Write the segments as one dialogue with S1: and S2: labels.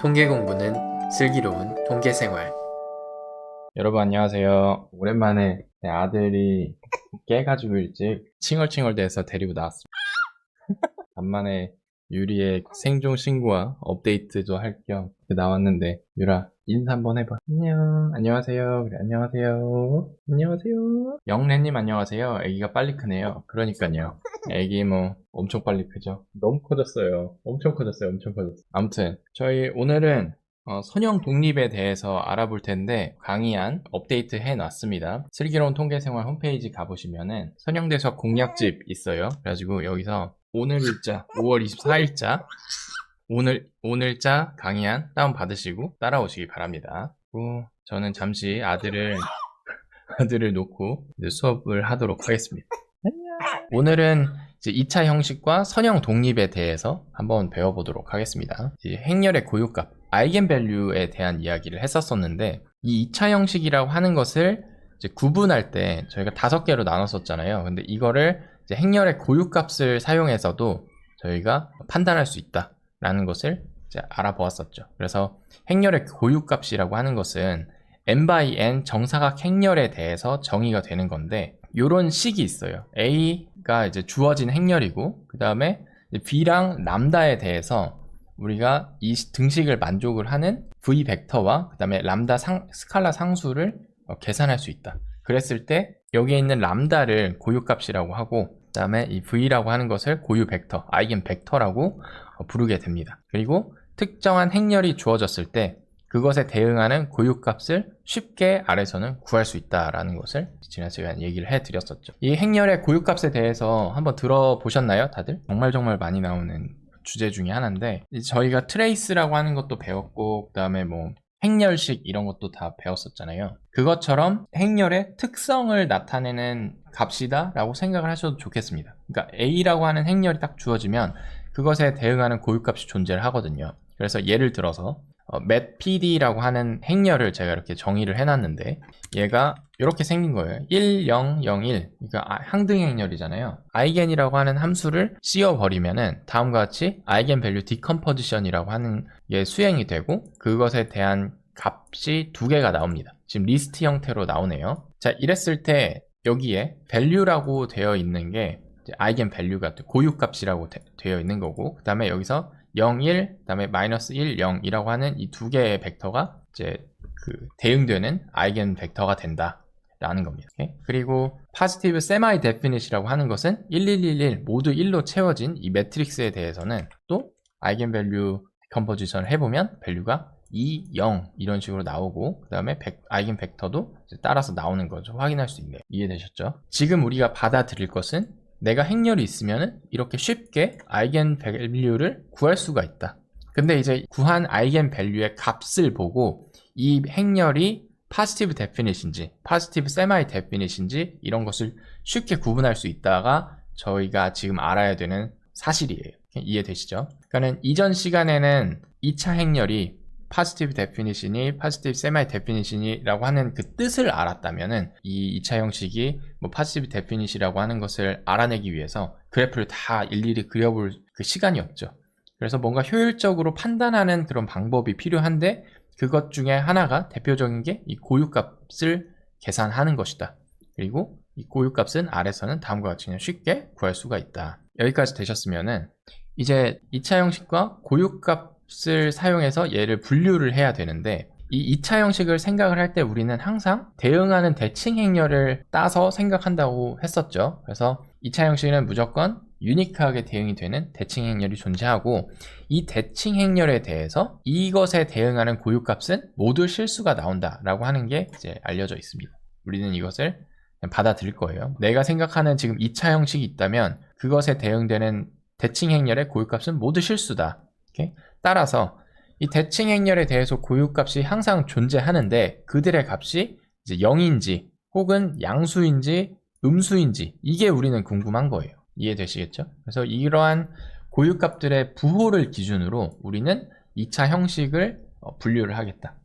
S1: 통계 공부는 슬기로운 통계 생활.
S2: 여러분 안녕하세요. 오랜만에 내 아들이 깨가지고 일찍 칭얼칭얼대서 데리고 나왔습니다. 간만에 유리의 생존 신고와 업데이트도 할 겸 나왔는데 유라 인사 한번 해봐. 안녕. 안녕하세요. 그래 안녕하세요. 안녕하세요. 영래님 안녕하세요. 아기가 빨리 크네요. 그러니까요. 아기 뭐 엄청 빨리 크죠. 너무 커졌어요. 엄청 커졌어요. 엄청 커졌어요. 아무튼 저희 오늘은 어, 선형 독립에 대해서 알아볼 텐데 강의안 업데이트 해놨습니다. 슬기로운 통계생활 홈페이지 가보시면은 선형대석 공략집 있어요. 그래가지고 여기서 오늘 일자 5월 24일자 오늘 오늘자 강의안 다운 받으시고 따라오시기 바랍니다. 그리고 저는 잠시 아들을 아들을 놓고 수업을 하도록 하겠습니다. 오늘은 이제 2차 형식과 선형 독립에 대해서 한번 배워보도록 하겠습니다. 행렬의 고유값, 아이겐밸류에 대한 이야기를 했었었는데 이 2차 형식이라고 하는 것을 구분할 때 저희가 다섯 개로 나눴었잖아요. 근데 이거를 행렬의 고유값을 사용해서도 저희가 판단할 수 있다 라는 것을 알아보았었죠. 그래서 행렬의 고유값이라고 하는 것은 n by n 정사각 행렬에 대해서 정의가 되는 건데 요런 식이 있어요. A가 이제 주어진 행렬이고 그 다음에 B랑 람다에 대해서 우리가 이 등식을 만족을 하는 V 벡터와 그 다음에 람다 상, 스칼라 상수를 어, 계산할 수 있다. 그랬을 때 여기에 있는 람다를 고유값이라고 하고 그 다음에 이 V라고 하는 것을 고유 벡터, 아이겐 벡터라고 어, 부르게 됩니다. 그리고 특정한 행렬이 주어졌을 때 그것에 대응하는 고유값을 쉽게 아래서는 구할 수 있다라는 것을 지난 시간에 얘기를 해드렸었죠. 이 행렬의 고유값에 대해서 한번 들어보셨나요, 다들? 정말 정말 많이 나오는 주제 중에 하나인데 저희가 트레이스라고 하는 것도 배웠고 그 다음에 뭐 행렬식 이런 것도 다 배웠었잖아요. 그것처럼 행렬의 특성을 나타내는 값이다 라고 생각을 하셔도 좋겠습니다. 그러니까 A라고 하는 행렬이 딱 주어지면 그것에 대응하는 고유값이 존재를 하거든요. 그래서 예를 들어서 어, metpd라고 하는 행렬을 제가 이렇게 정의를 해놨는데 얘가 이렇게 생긴 거예요. 1, 0, 0, 1. 그러니까 아, 항등 행렬이잖아요. 아이겐이라고 하는 함수를 씌워버리면은 다음과 같이 밸류 디컴포지션이라고 하는 게 수행이 되고 그것에 대한 값이 두 개가 나옵니다. 지금 리스트 형태로 나오네요. 자, 이랬을 때 여기에 value라고 되어 있는 게 아이겐 밸류가 고유값이라고 되, 되어 있는 거고 그 다음에 여기서 0, 1, 그 다음에 마이너스 1, 0이라고 하는 이 두 개의 벡터가 이제 그 대응되는 아이겐 벡터가 된다. 라는 겁니다. 오케이? 그리고 positive semi definite이라고 하는 것은 1, 1, 1, 1 모두 1로 채워진 이 매트릭스에 대해서는 또 아이겐 밸류 컴포지션을 해보면 밸류가 2, 0 이런 식으로 나오고 그 다음에 아이겐 벡터도 따라서 나오는 거죠. 확인할 수 있네요. 이해되셨죠? 지금 우리가 받아들일 것은 내가 행렬이 있으면 이렇게 쉽게 아이겐 밸류를 구할 수가 있다. 근데 이제 구한 아이겐 밸류의 값을 보고 이 행렬이 positive definite인지 positive semi definite인지 이런 것을 쉽게 구분할 수 있다가 저희가 지금 알아야 되는 사실이에요. 이해되시죠? 그러니까는 이전 시간에는 2차 행렬이 positive definition이 positive semi definition이라고 하는 그 뜻을 알았다면은 이 2차 형식이 뭐 positive definition이라고 하는 것을 알아내기 위해서 그래프를 다 일일이 그려볼 그 시간이 없죠. 그래서 뭔가 효율적으로 판단하는 그런 방법이 필요한데 그것 중에 하나가 대표적인 게 이 고유값을 계산하는 것이다. 그리고 이 고유값은 아래서는 다음과 같이 쉽게 구할 수가 있다. 여기까지 되셨으면은 이제 2차 형식과 고유값 을 사용해서 얘를 분류를 해야 되는데 이 2차 형식을 생각을 할 때 우리는 항상 대응하는 대칭 행렬을 따서 생각한다고 했었죠. 그래서 2차 형식은 무조건 유니크하게 대응이 되는 대칭 행렬이 존재하고 이 대칭 행렬에 대해서 이것에 대응하는 고유값은 모두 실수가 나온다라고 하는 게 이제 알려져 있습니다. 우리는 이것을 받아들일 거예요. 내가 생각하는 지금 2차 형식이 있다면 그것에 대응되는 대칭 행렬의 고유값은 모두 실수다. 이렇게? 따라서 이 대칭 행렬에 대해서 고유값이 항상 존재하는데 그들의 값이 이제 0인지 혹은 양수인지 음수인지 이게 우리는 궁금한 거예요. 이해되시겠죠? 그래서 이러한 고유값들의 부호를 기준으로 우리는 2차 형식을 어, 분류를 하겠다.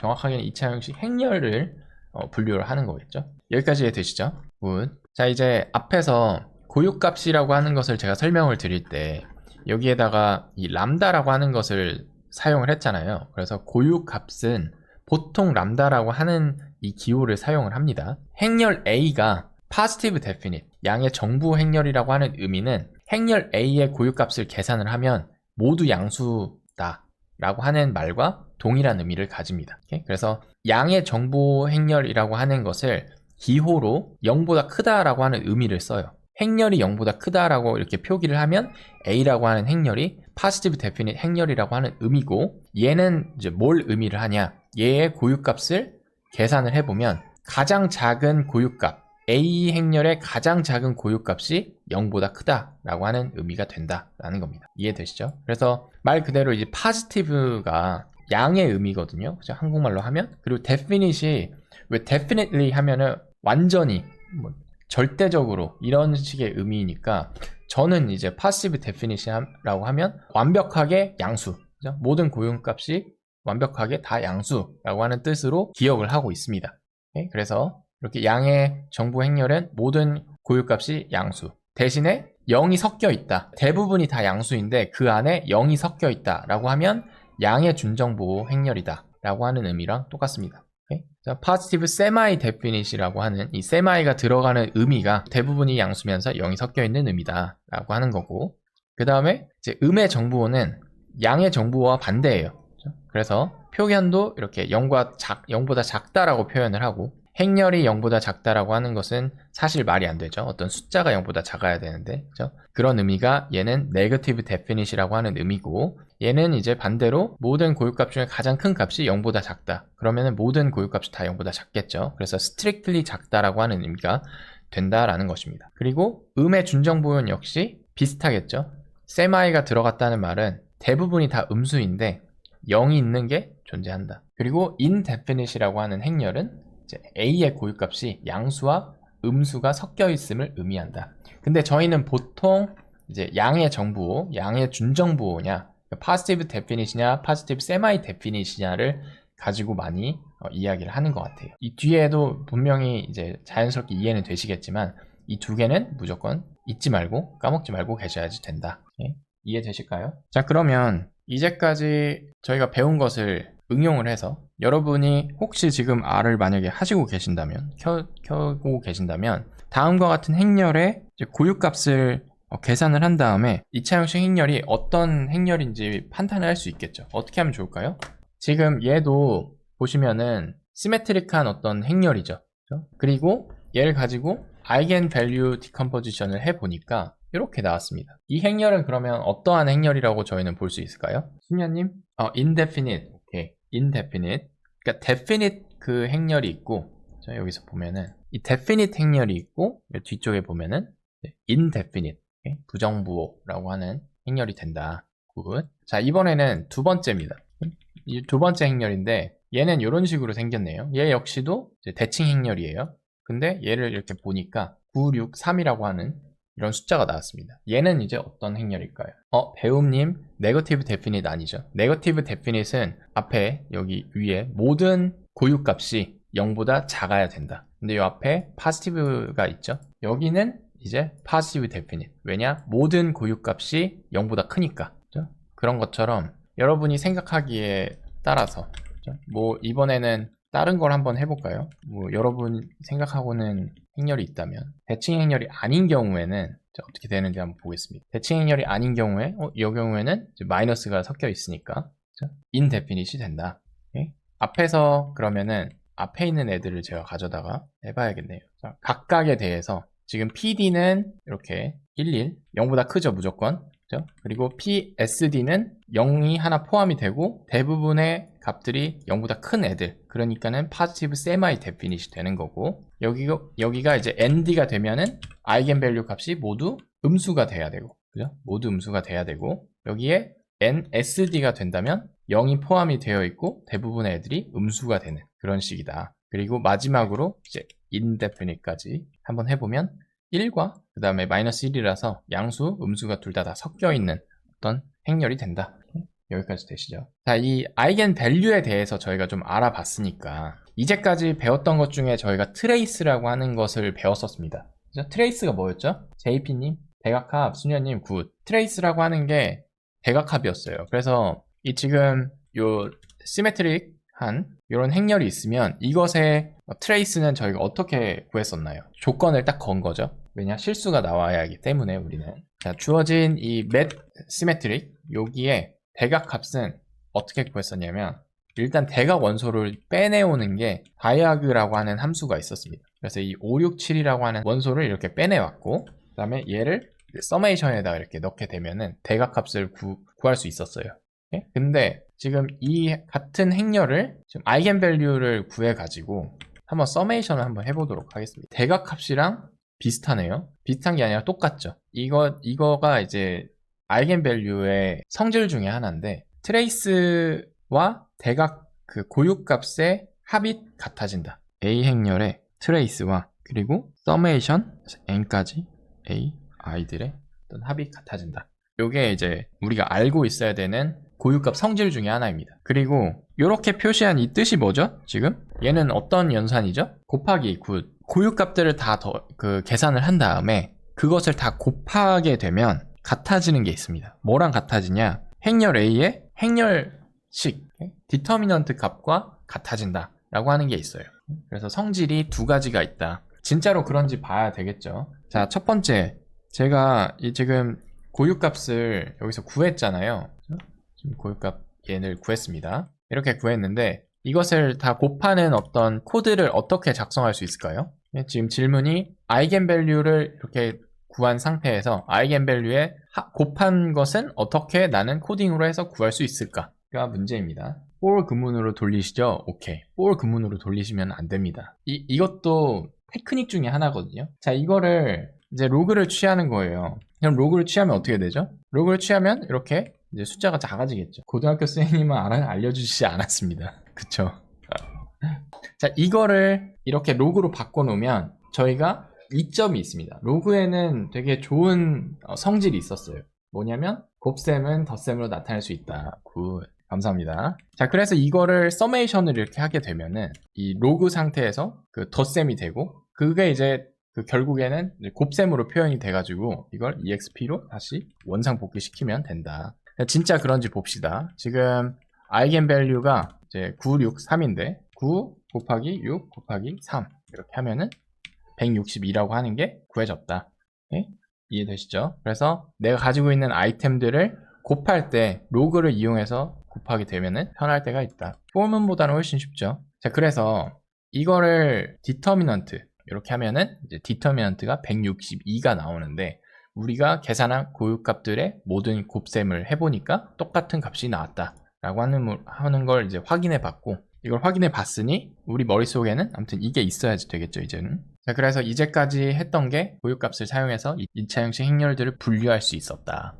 S2: 정확하게는 2차 형식 행렬을 어, 분류를 하는 거겠죠. 여기까지 이해되시죠? 굿. 자 이제 앞에서 고유값이라고 하는 것을 제가 설명을 드릴 때 여기에다가 이 람다라고 하는 것을
S1: 사용을 했잖아요. 그래서 고유 값은 보통 람다라고 하는 이 기호를 사용을 합니다. 행렬 A가 positive definite, 양의 정부 행렬이라고 하는 의미는 행렬 A의 고유값을 계산을 하면 모두 양수다 라고 하는 말과 동일한 의미를 가집니다. 오케이? 그래서 양의 정보 행렬이라고 하는 것을 기호로 0보다 크다라고 하는 의미를 써요. 행렬이 0보다 크다라고 이렇게 표기를 하면 A라고 하는 행렬이 positive definite 행렬이라고 하는 의미고 얘는 이제 뭘 의미를 하냐? 얘의 고유값을 계산을 해보면 가장 작은 고유값 A 행렬의 가장 작은 고유값이 0보다 크다라고 하는 의미가 된다라는 겁니다. 이해되시죠? 그래서 말 그대로 이제 positive가 양의 의미거든요. 그죠? 한국말로 하면 그리고 definite이 왜 definitely 하면은 완전히 뭐 절대적으로 이런 식의 의미니까 저는 이제 passive definition이라고 하면 완벽하게 양수 그죠? 모든 고용값이 완벽하게 다 양수라고 하는 뜻으로 기억을 하고 있습니다. 오케이? 그래서 이렇게 양의 정부 행렬은 모든 고유값이 양수 대신에 0이 섞여 있다. 대부분이 다 양수인데 그 안에 0이 섞여 있다 라고 하면 양의 준정보 행렬이다 라고 하는 의미랑 똑같습니다. 오케이? 자, positive semi definite이라고 하는 이 semi가 들어가는 의미가 대부분이 양수면서 0이 섞여 있는 의미다 라고 하는 거고 그 다음에 이제 음의 정부어는 양의 정부어와 반대예요. 그래서 표현도 이렇게 0과 작, 0보다 작다라고 표현을 하고 행렬이 0보다 작다라고 하는 것은 사실 말이 안 되죠. 어떤 숫자가 0보다 작아야 되는데, 그죠? 그런 의미가 얘는 negative definite이라고 하는 의미고, 얘는 이제 반대로 모든 고유값 중에 가장 큰 값이 0보다 작다. 그러면은 모든 고유값이 다 0보다 작겠죠. 그래서 strictly 작다라고 하는 의미가 된다라는 것입니다. 그리고 음의 준정 보현 역시 비슷하겠죠. semi가 들어갔다는 말은 대부분이 다 음수인데 0이 있는 게 존재한다. 그리고 indefinite이라고 하는 행렬은 a의 고유값이 양수와 음수가 섞여 있음을 의미한다. 근데 저희는 보통 이제 양의 정부호, 양의 준정부호냐, positive definite이냐, positive semi definite이냐를 가지고 많이 어, 이야기를 하는 것 같아요. 이 뒤에도 분명히 이제 자연스럽게 이해는 되시겠지만 이 두 개는 무조건 잊지 말고 까먹지 말고 계셔야지 된다. 예? 이해되실까요? 자 그러면 이제까지 저희가 배운 것을 응용을 해서 여러분이 혹시 지금 R을 만약에 하시고 계신다면 켜, 켜고 계신다면 다음과 같은 행렬의 고유값을 어, 계산을 한 다음에 2차 형식 행렬이 어떤 행렬인지 판단을 할 수 있겠죠. 어떻게 하면 좋을까요? 지금 얘도 보시면은 시메트릭한 어떤 행렬이죠. 그죠? 그리고 얘를 가지고 아이겐 밸류 디컴포지션을 해 보니까 이렇게 나왔습니다. 이 행렬은 그러면 어떠한 행렬이라고 저희는 볼 수 있을까요? 수녀님, 어, indefinite, indefinite. 그러니까 definite 그 행렬이 있고, 자 여기서 보면은 이 definite 행렬이 있고, 뒤쪽에 보면은 indefinite, 오케이? 부정부호라고 하는 행렬이 된다. 굿. 자 이번에는 두 번째입니다. 이 두 번째 행렬인데 얘는 이런 식으로 생겼네요. 얘 역시도 대칭 행렬이에요. 근데 얘를 이렇게 보니까 9, 6, 3이라고 하는 이런 숫자가 나왔습니다. 얘는 이제 어떤 행렬일까요? 어, 배움님, 네거티브 데피닛 아니죠. 네거티브 데피닛은 앞에 여기 위에 모든 고유값이 0보다 작아야 된다. 근데 이 앞에 파스티브가 있죠. 여기는 이제 파스티브 데피닛. 왜냐? 모든 고유값이 0보다 크니까. 그죠? 그런 것처럼 여러분이 생각하기에 따라서 그죠? 뭐 이번에는 다른 걸 한번 해볼까요? 뭐 여러분 생각하고는 행렬이 있다면 대칭 행렬이 아닌 경우에는 자, 어떻게 되는지 한번 보겠습니다. 대칭 행렬이 아닌 경우에 어, 이 경우에는 마이너스가 섞여 있으니까 인 데피닛이 된다. 오케이? 앞에서 그러면은 앞에 있는 애들을 제가 가져다가 해봐야겠네요. 자, 각각에 대해서 지금 PD는 이렇게 11, 0보다 크죠 무조건. 그죠? 그리고 PSD는 0이 하나 포함이 되고 대부분의 값들이 0보다 큰 애들 그러니까는 positive semi definite이 되는 거고 여기가, 여기가 이제 ND가 되면은 아이겐 밸류 값이 모두 음수가 돼야 되고 그죠? 모두 음수가 돼야 되고 여기에 NSD가 된다면 0이 포함이 되어 있고 대부분의 애들이 음수가 되는 그런 식이다 그리고 마지막으로 이제 indefinite까지 한번 해보면 1과 그 다음에 마이너스 1이라서 양수, 음수가 둘 다 다 섞여 있는 어떤 행렬이 된다. 여기까지 되시죠? 자, 이 아이겐 밸류에 대해서 저희가 좀 알아봤으니까 이제까지 배웠던 것 중에 저희가 트레이스라고 하는 것을 배웠었습니다. 그죠? 트레이스가 뭐였죠? JP님, 대각합, 수녀님, 굿. 트레이스라고 하는 게 대각합이었어요. 그래서 이 지금 요 시메트릭한 이런 행렬이 있으면 이것의 트레이스는 저희가 어떻게 구했었나요? 조건을 딱 건 거죠. 왜냐 실수가 나와야 하기 때문에 우리는 자 주어진 이 맷 시메트릭 여기에 대각 값은 어떻게 구했었냐면 일단 대각 원소를 빼내오는 게 다이아그라고 하는 함수가 있었습니다. 그래서 이 567이라고 하는 원소를 이렇게 빼내왔고 그 다음에 얘를 서메이션에다가 이렇게 넣게 되면은 대각 값을 구, 구할 수 있었어요. 예? 근데 지금 이 같은 행렬을 지금 아이겐밸류를 구해가지고 한번 서메이션을 한번 해보도록 하겠습니다. 대각 값이랑 비슷하네요. 비슷한 게 아니라 똑같죠. 이거 이거가 이제 아이겐밸류의 성질 중에 하나인데 트레이스와 대각 그 고유값의 합이 같아진다. A 행렬의 트레이스와 그리고 서메이션 n까지 A i들의 어떤 합이 같아진다. 요게 이제 우리가 알고 있어야 되는 고유값 성질 중에 하나입니다. 그리고 이렇게 표시한 이 뜻이 뭐죠? 지금 얘는 어떤 연산이죠? 곱하기 9 고유값들을 다 더 그 계산을 한 다음에 그것을 다 곱하게 되면 같아지는 게 있습니다. 뭐랑 같아지냐? 행렬 A의 행렬식 디터미넌트 값과 같아진다 라고 하는 게 있어요. 그래서 성질이 두 가지가 있다. 진짜로 그런지 봐야 되겠죠. 자, 첫 번째 제가 이 지금 고유값을 여기서 구했잖아요. 지금 고유값 얘를 구했습니다. 이렇게 구했는데 이것을 다 곱하는 어떤 코드를 어떻게 작성할 수 있을까요? 예, 지금 질문이 아이겐밸류를 이렇게 구한 상태에서 아이겐밸류에 하- 곱한 것은 어떻게 나는 코딩으로 해서 구할 수 있을까가 문제입니다. for 금문으로 돌리시죠? 오케이. for 금문으로 돌리시면 안 됩니다. 이, 이것도 테크닉 중에 하나거든요. 자, 이거를 이제 로그를 취하는 거예요. 그럼 로그를 취하면 어떻게 되죠? 로그를 취하면 이렇게 이제 숫자가 작아지겠죠. 고등학교 선생님은 알아, 알려주시지 않았습니다. 그쵸? 자, 이거를 이렇게 로그로 바꿔놓으면 저희가 이점이 있습니다. 로그에는 되게 좋은 어, 성질이 있었어요. 뭐냐면 곱셈은 덧셈으로 나타낼 수 있다. 굿. 감사합니다. 자, 그래서 이거를 서메이션을 이렇게 하게 되면은 이 로그 상태에서 그 덧셈이 되고 그게 이제 그 결국에는 곱셈으로 표현이 돼가지고 이걸 exp로 다시 원상 복귀시키면 된다. 진짜 그런지 봅시다. 지금 아이겐밸류가 이제 9, 6, 3인데 9 곱하기 6 곱하기 3 이렇게 하면은 162라고 하는 게 구해졌다. 예? 이해되시죠? 그래서 내가 가지고 있는 아이템들을 곱할 때 로그를 이용해서 곱하게 되면은 편할 때가 있다. 포문보다는 훨씬 쉽죠. 자, 그래서 이거를 디터미넌트 이렇게 하면은 이제 디터미넌트가 162가 나오는데 우리가 계산한 고유값들의 모든 곱셈을 해보니까 똑같은 값이 나왔다. 라고 하는, 물- 하는 걸 이제 확인해 봤고, 이걸 확인해 봤으니, 우리 머릿속에는 아무튼 이게 있어야지 되겠죠, 이제는. 자, 그래서 이제까지 했던 게 고유값을 사용해서 2차 형식 행렬들을 분류할 수 있었다.